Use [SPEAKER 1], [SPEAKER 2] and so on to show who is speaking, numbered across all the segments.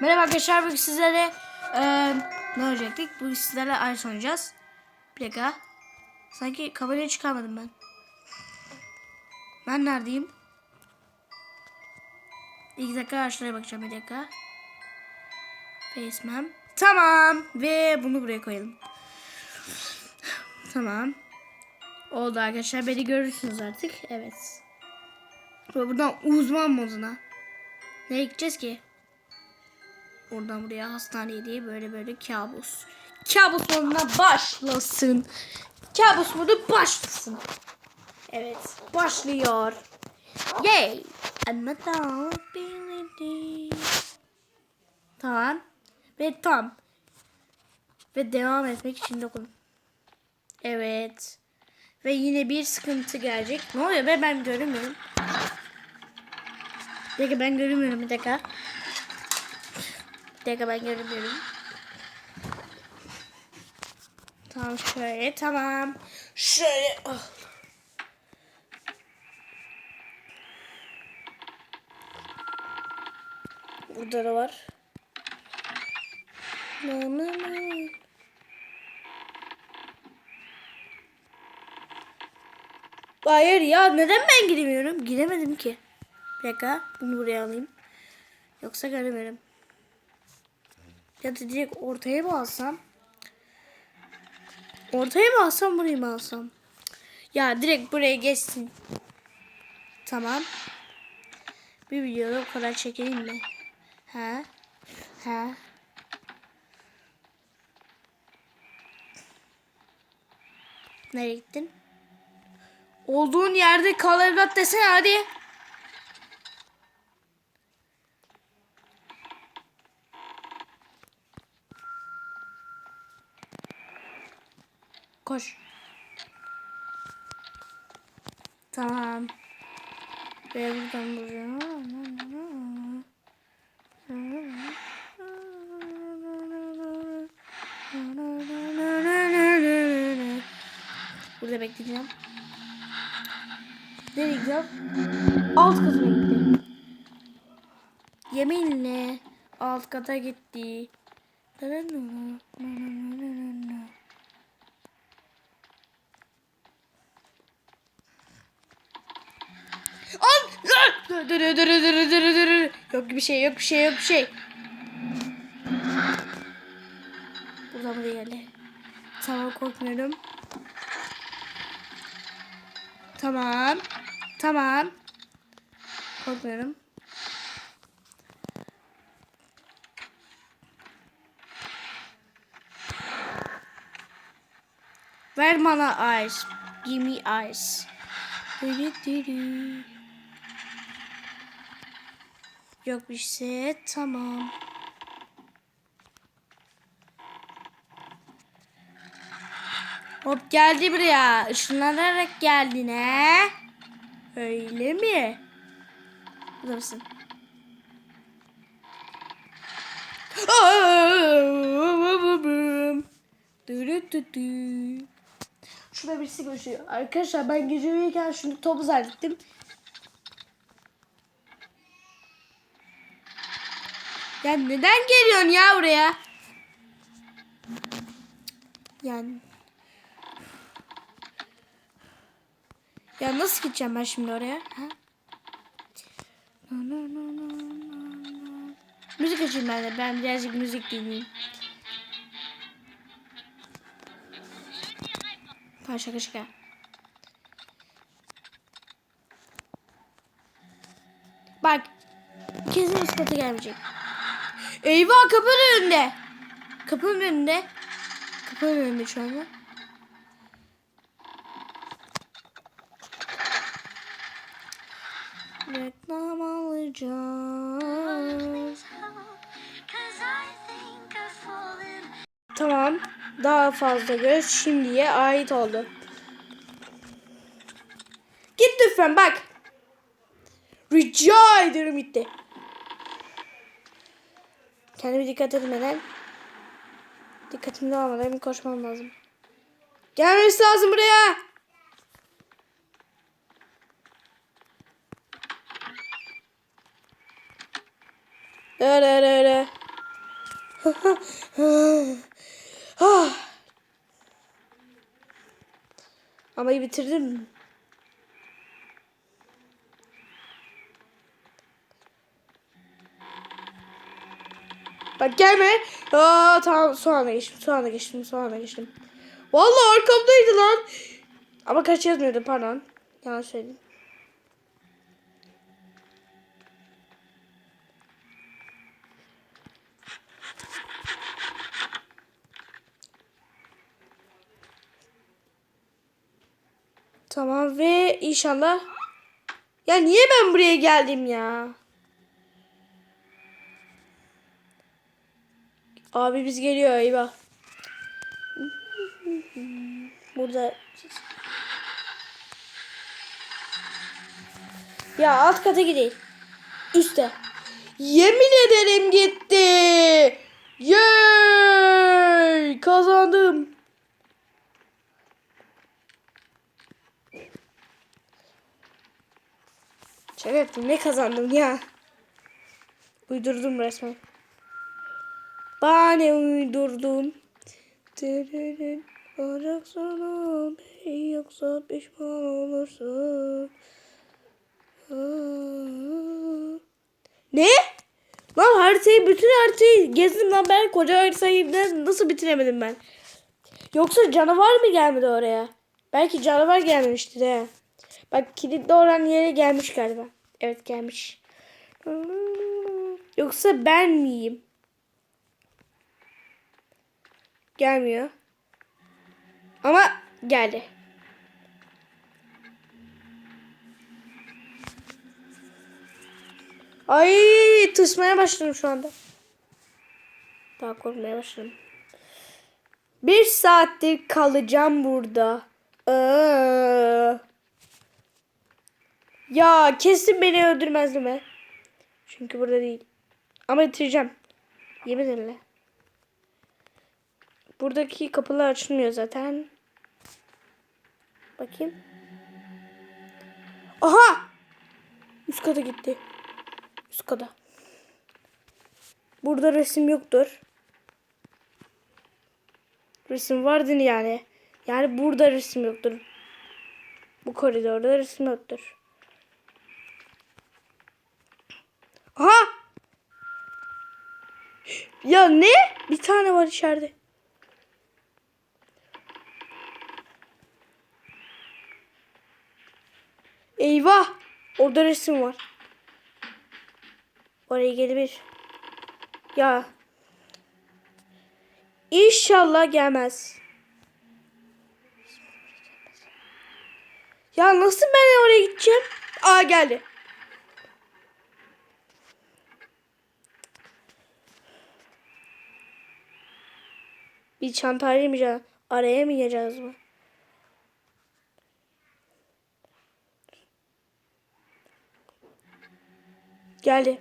[SPEAKER 1] Merhaba arkadaşlar bugün sizlere eee ne oynayacaktık? Bugün sizlerle Ice oynayacağız. Bir dakika. Sanki kamerayı çıkarmadım ben. Ben neredeyim? İki dakika şuraya bakacağım bir dakika. Facemam. Tamam. Ve bunu buraya koyalım. Tamam. Oldu arkadaşlar. Beni görürsünüz artık. Evet. Ve buradan uzman moduna. Nereye gideceğiz ki? Oradan buraya hastaneye diye böyle böyle kabus. Kabus moduna başlasın. Kabus modu başlasın. Evet. Başlıyor. Yay. Another ability. Tamam. Ve tam. Ve devam etmek için dokun. Evet. Ve yine bir sıkıntı gelecek. Ne oluyor be ben göremiyorum. Bir dakika ben göremiyorum bir dakika. Bir dakika ben göremiyorum. Tamam şöyle tamam. Şöyle. ah. Burada da var. Na, na, na. Hayır ya neden ben giremiyorum? Giremedim ki. Bir dakika bunu buraya alayım. Yoksa göremiyorum. Ya da direkt ortaya mı alsam? Ortaya mı alsam buraya mı alsam? Ya direkt buraya geçsin. Tamam. Bir videoda o kadar çekelim mi? Ha? Ha? Nereye gittin? Olduğun yerde kal evlat desene hadi. Koş. Tamam. Ve buradan buraya. Burada bekleyeceğim. Nereye gidiyorum? Alt katına gitti. Yeminle alt kata gitti. An! Dur dur dur dur. Yok bir şey yok bir şey yok bir şey. Buradan buraya geldi. Tamam korkmuyorum. Tamam. Tamam. Korkmuyorum. Ver bana ice. Give me ice. Yok bir şey. Tamam. Hop geldi buraya. Işınlanarak geldin he. Öyle mi? Burada mısın? Şurada birisi koşuyor. Arkadaşlar ben gece uyurken şunu topu zannettim. Ya neden geliyorsun ya buraya? Yani Ya nasıl gideceğim ben şimdi oraya? Ha? No, no, no, no, no. Müzik açayım ben de. Ben birazcık müzik dinleyeyim. Ha şaka şaka. Bak. Kesin kata gelmeyecek. Eyvah kapının önünde. Kapının önünde. Kapının önünde şu anda. Reklam alacağız. Tamam. Daha fazla göz şimdiye ait oldu. Git lütfen bak. Rica ederim gitti. Kendime dikkat etmeden dikkatimi dağılmadan koşmam lazım. Gelmesi lazım buraya. Re re re re. Ama bitirdim. Bak gelme. Aa tamam soğana geçtim. Soğana geçtim. Soğana geçtim. Vallahi arkamdaydı lan. Ama kaç yazmıyordu pardon. Yalan söyledim. Tamam ve inşallah. Ya niye ben buraya geldim ya? Abi biz geliyor eyvah. Burada. Ya alt kata gidelim. Üste. Yemin ederim gitti. Yay! Kazandım. Yaptım. Ne kazandım ya? Uydurdum resmen. Bana uydurdun. Tırırın. Olacak sana bey yoksa pişman olursun. Aa. Ne? Lan haritayı bütün haritayı gezdim lan ben koca haritayı nasıl bitiremedim ben? Yoksa canavar mı gelmedi oraya? Belki canavar gelmemiştir he. Bak kilitli olan yere gelmiş galiba. Evet gelmiş. Yoksa ben miyim? Gelmiyor. Ama geldi. Ay tırsmaya başladım şu anda. Daha korkmaya başladım. Bir saattir kalacağım burada. Aa. Ya kesin beni öldürmez mi? Çünkü burada değil. Ama bitireceğim. Yemin ederim. Buradaki kapılar açılmıyor zaten. Bakayım. Aha! Üst kata gitti. Üst kata. Burada resim yoktur. Resim vardı yani. Yani burada resim yoktur. Bu koridorda resim yoktur. Aha! Ya ne? Bir tane var içeride. Eyvah! Orada resim var. Oraya gelebilir. Ya. İnşallah gelmez. Ya nasıl ben oraya gideceğim? Aa geldi. Bir çanta arayamayacağız. Arayamayacağız mı? Geldi.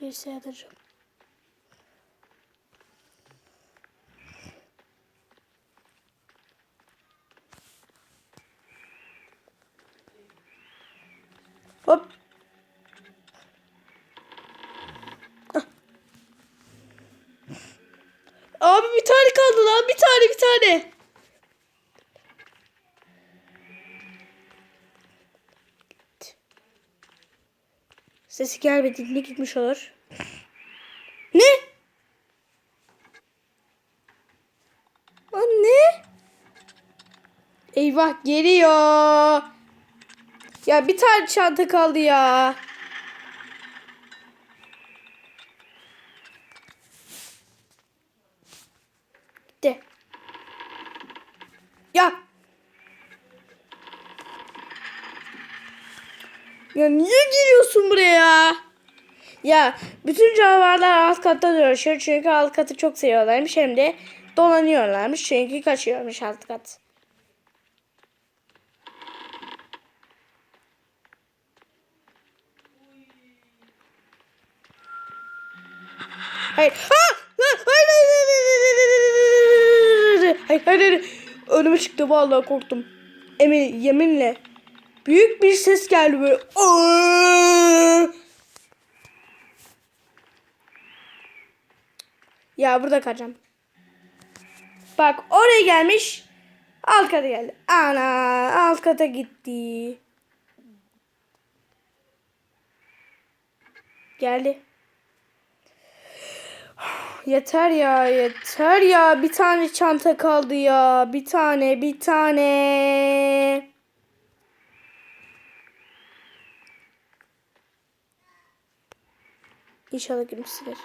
[SPEAKER 1] Gerisi. Hop. Ah. Abi bir tane kaldı lan. Bir tane bir tane. Sesi gelmediğinde gitmiş olur. Ne? Lan ne? Eyvah geliyor. Ya bir tane çanta kaldı ya. Gitti. Ya. Ya niye giriyorsun buraya? Ya bütün canavarlar alt katta dolaşıyor çünkü alt katı çok seviyorlarmış hem de dolanıyorlarmış çünkü kaçıyormuş alt kat. Hayır. Ha! Hayır, hayır, hayır, hayır, hayır. Önüme çıktı vallahi korktum. Emin, yeminle. Büyük bir ses geldi böyle. Ya burada kalacağım. Bak oraya gelmiş. Alt kata geldi. Ana alt kata gitti. Geldi. Yeter ya yeter ya bir tane çanta kaldı ya bir tane bir tane. İnşallah gülümsedir.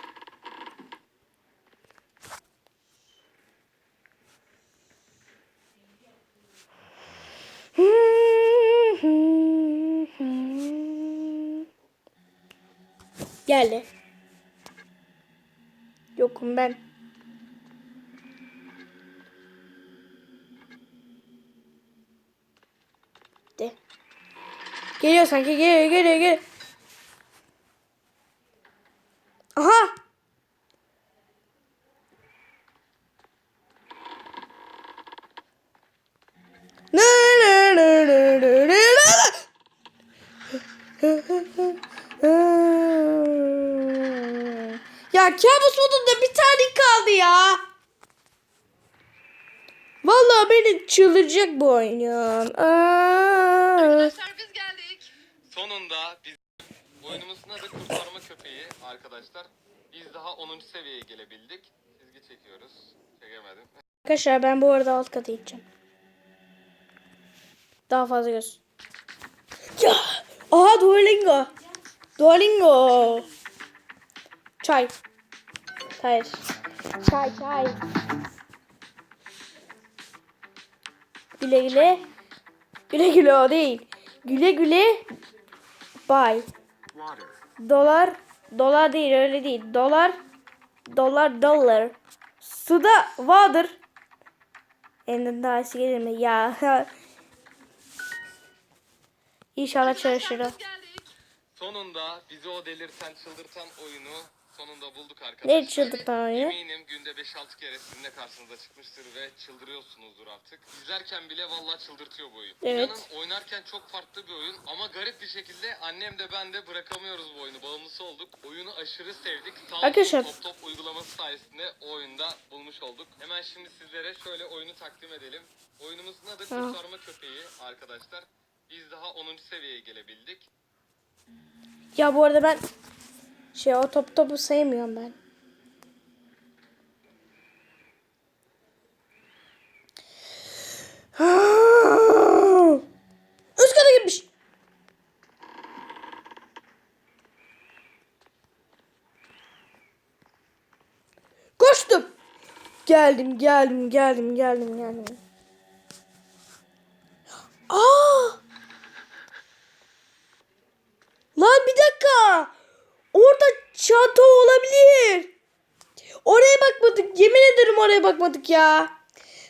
[SPEAKER 1] Geldi. Yokum ben. De. Geliyor sanki geliyor geliyor geliyor. Aha. Ne ne ne ne ne ne ne Ya kabus modunda bir tane kaldı ya. Vallahi beni çıldıracak bu oyun ya. Aa.
[SPEAKER 2] Arkadaşlar biz geldik.
[SPEAKER 3] Sonunda biz oyunumuzun adı kurtarma köpeği arkadaşlar. Biz daha 10. seviyeye gelebildik. Çizgi çekiyoruz. Çekemedim.
[SPEAKER 1] Arkadaşlar ben bu arada alt kata gideceğim. Daha fazla göz. Ya! Aha Duolingo. Duolingo. Çay. Hayır. Çay çay. Güle güle. Güle güle o değil. Güle güle. Bye. Dolar. Dolar değil öyle değil. Dolar. Dolar dolar. Suda vardır. Elinden daha iyisi gelir mi? Ya. İnşallah çalışır.
[SPEAKER 3] Sonunda bizi o delirten çıldırtan oyunu sonunda bulduk arkadaşlar.
[SPEAKER 1] Ne çıldırtan oyunu?
[SPEAKER 3] Eminim günde 5-6 kere sizin de karşınıza çıkmıştır ve çıldırıyorsunuzdur artık. İzlerken bile vallahi çıldırtıyor bu oyun.
[SPEAKER 1] Evet.
[SPEAKER 3] İnanın oynarken çok farklı bir oyun ama garip bir şekilde annem de ben de bırakamıyoruz bu oyunu. Bağımlısı olduk. Oyunu aşırı sevdik. Sağ
[SPEAKER 1] Arkadaşlar-
[SPEAKER 3] Top Top uygulaması sayesinde o oyunda bulmuş olduk. Hemen şimdi sizlere şöyle oyunu takdim edelim. Oyunumuzun adı. Kurtarma Köpeği arkadaşlar. Biz daha 10. seviyeye gelebildik.
[SPEAKER 1] Ya bu arada ben şey o top topu sevmiyorum ben. Üst kata gitmiş. Koştum. Geldim, geldim, geldim, geldim, geldim. Aa! Lan bir dakika. Orada çanta olabilir. Oraya bakmadık. Yemin ederim oraya bakmadık ya.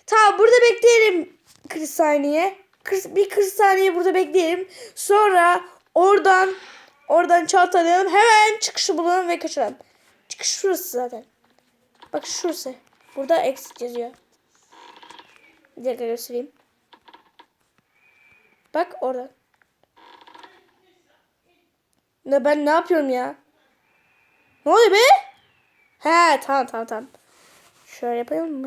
[SPEAKER 1] Tamam burada bekleyelim 40 saniye. 40 bir 40 saniye burada bekleyelim. Sonra oradan oradan çanta alalım. Hemen çıkışı bulalım ve kaçalım. Çıkış şurası zaten. Bak şurası. Burada exit yazıyor. Bir dakika göstereyim. Bak orada. Ne ben ne yapıyorum ya? Ne oluyor be? He tamam tamam tamam. Şöyle yapayım.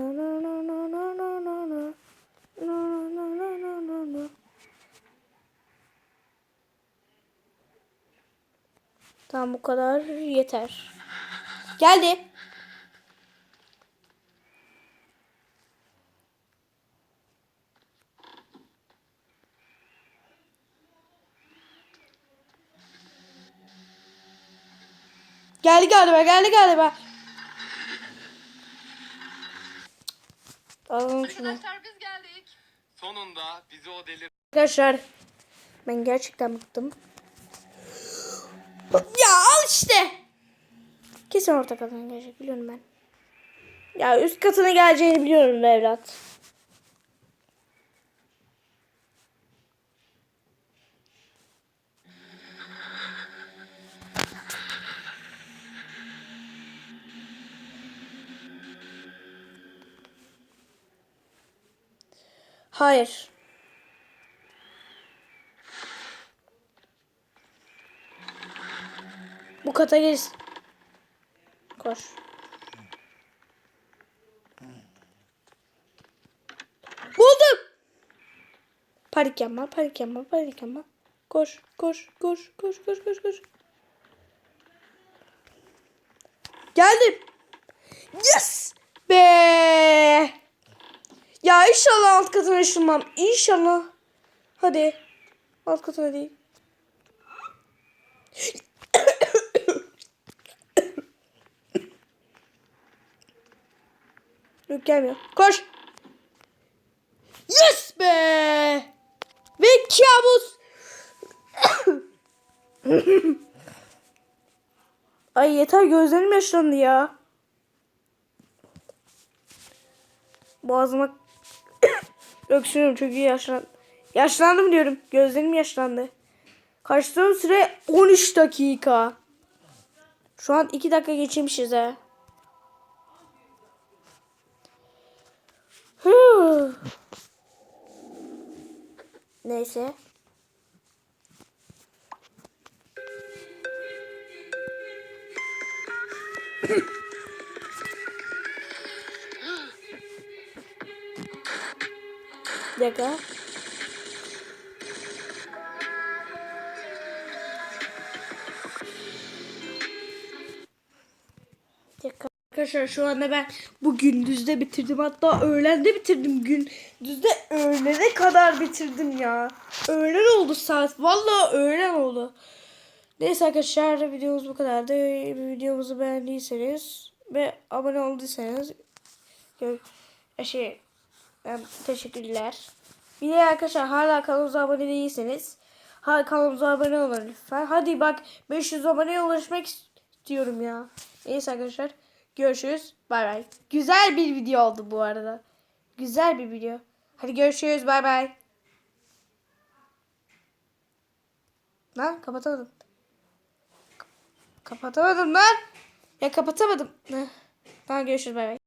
[SPEAKER 1] Tamam bu kadar yeter. Geldi. Geldi galiba geldi galiba. Alalım şunu.
[SPEAKER 2] Arkadaşlar biz geldik.
[SPEAKER 3] Sonunda bizi o delir
[SPEAKER 1] Arkadaşlar ben gerçekten bıktım. Ya al işte. Kesin orta katına gelecek biliyorum ben. Ya üst katına geleceğini biliyorum be evlat. Hayır. Bu kata girsin. Koş. Buldum. Panik yapma, panik yapma, panik yapma. Koş, koş, koş, koş, koş, koş, koş. Geldim. Yes! Be! Ya inşallah alt katına ışınmam. İnşallah. Hadi. Alt katına değil. Yok gelmiyor. Koş. Yes be. Ve kabus. Ay yeter gözlerim yaşlandı ya. Boğazıma öksürüyorum çünkü yaşlan yaşlandım diyorum. Gözlerim yaşlandı. Kaçtığım süre 13 dakika. Şu an 2 dakika geçirmişiz ha. Neyse. Bir dakika. Arkadaşlar şu anda ben bu gündüzde bitirdim. Hatta öğlende bitirdim. Gündüzde öğlene kadar bitirdim ya. Öğlen oldu saat. Vallahi öğlen oldu. Neyse arkadaşlar videomuz bu kadardı. Videomuzu beğendiyseniz ve abone olduysanız şey em, teşekkürler. Bir de arkadaşlar hala kanalımıza abone değilseniz hala kanalımıza abone olun lütfen. Hadi bak 500 aboneye ulaşmak istiyorum ya. Neyse arkadaşlar görüşürüz. Bay bay. Güzel bir video oldu bu arada. Güzel bir video. Hadi görüşürüz. Bay bay. Lan kapatamadım. Kapatamadım lan. Ya kapatamadım. Tamam görüşürüz bay bay.